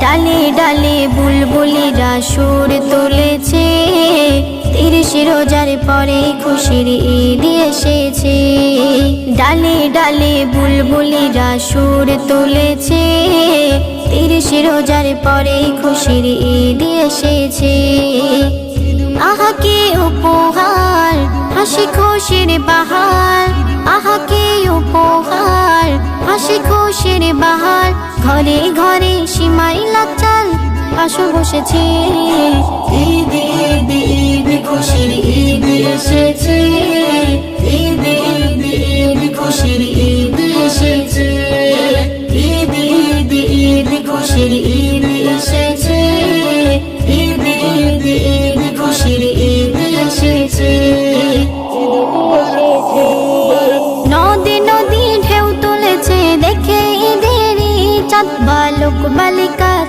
ডালে ডালে বুলবুলিরা সুর তুলেছে। তিরিশ রোজার পরে খুশির ঈদ এসেছে। ডালে ডালে বুলবুলিরা সুর তুলেছে। তিরিশ রোজার পরে খুশির ঈদ এসেছে। আহা, কি উপহার, হাসি খুশির বাহার। আহা, কি উপহার, হাসি খুশির বাহার। ঘরে ঘরে লাচাল আসো বসেছি। ঈদ ঈদ ঈদ খুশির ঈদ এসেছে।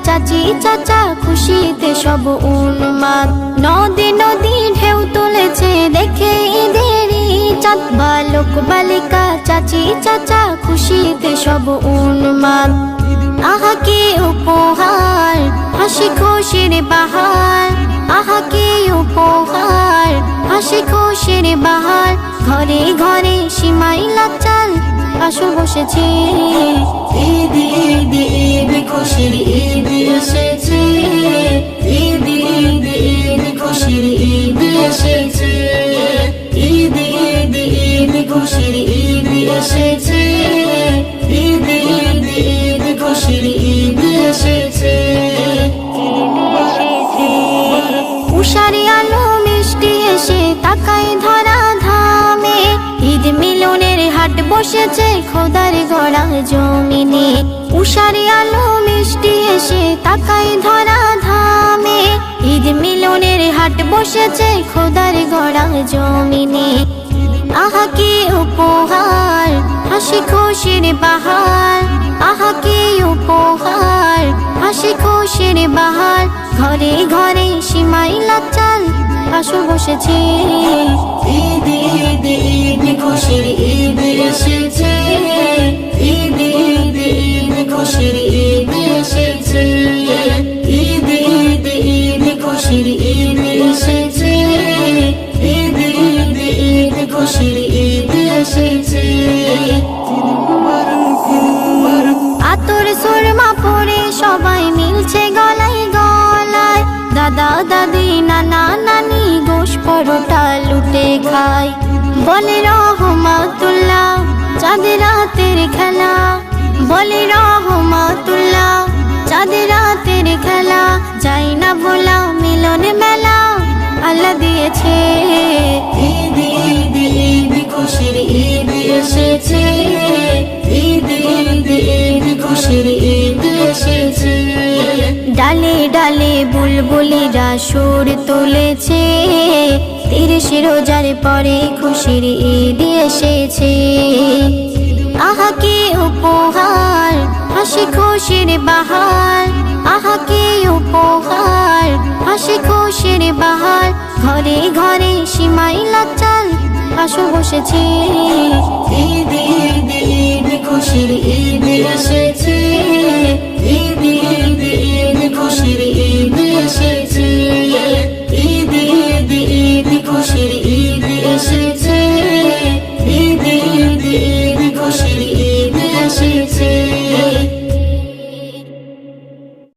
চাচি চাচা খুশিতে সব উন্মাদ। নদী নদী ঢেউ তুলেছে দেখে ঈদেরই চাঁদ। বালক বালিকা চাচি চাচা খুশিতে সব উন্মাদ। আহা কি উপহার, হাসি খুশির বাহার। আহা কি উপহার, হাসি খুশির বাহার। ঘরে ঘরে সীমাই লাচাল আসো বসেছে। ঈদ ঈদ ঈদ, খুশির ঈদ। এসেছে, ঈদ ঈদ ঈদ খুশির ঈদ এসেছে। উষারি আলো মিষ্টি এসে তাকায় ধরা ধামে ঈদ মিলনের হাট বসেছে খোদার গড়া জমিনে। উষারি আলো মিষ্টি এসে তাকায় ধরা ধামে ঈদ মিলনের হাট বসেছে খোদার গড়া জমিনে। আহা, কি উপহার! হাসি খুশির বাহার, আহা কি উপহার? হাসি খুশির বাহার, ঘরে ঘরে সীমাই লাচাল আসু বসেছে। ঈদ ঈদ ঈদ। দাদা দাদি নানা গোশ পরোটা লুটে খায়। বলে, রহমাতুল্লাহ, চাঁদের রাতের খেলা। বলে, রহমাতুল্লাহ, চাঁদের রাতের খেলা। যাই না বলা মিলন মেলা, আল্লাহ দিয়েছে। ডালে ডালে বুলবুলিরা সুর তুলেছে। তিরিশ রোজার পরে খুশির ঈদ এসেছে। আহাকে উপহার, হাসি খুশির বাহার। আহাকে উপহার, হাসি খুশির বাহার। ঘরে ঘরে সীমাই লাচাল আসো বসেছে। ঈদ ঈদ ঈদ, খুশির ঈদ এসেছে।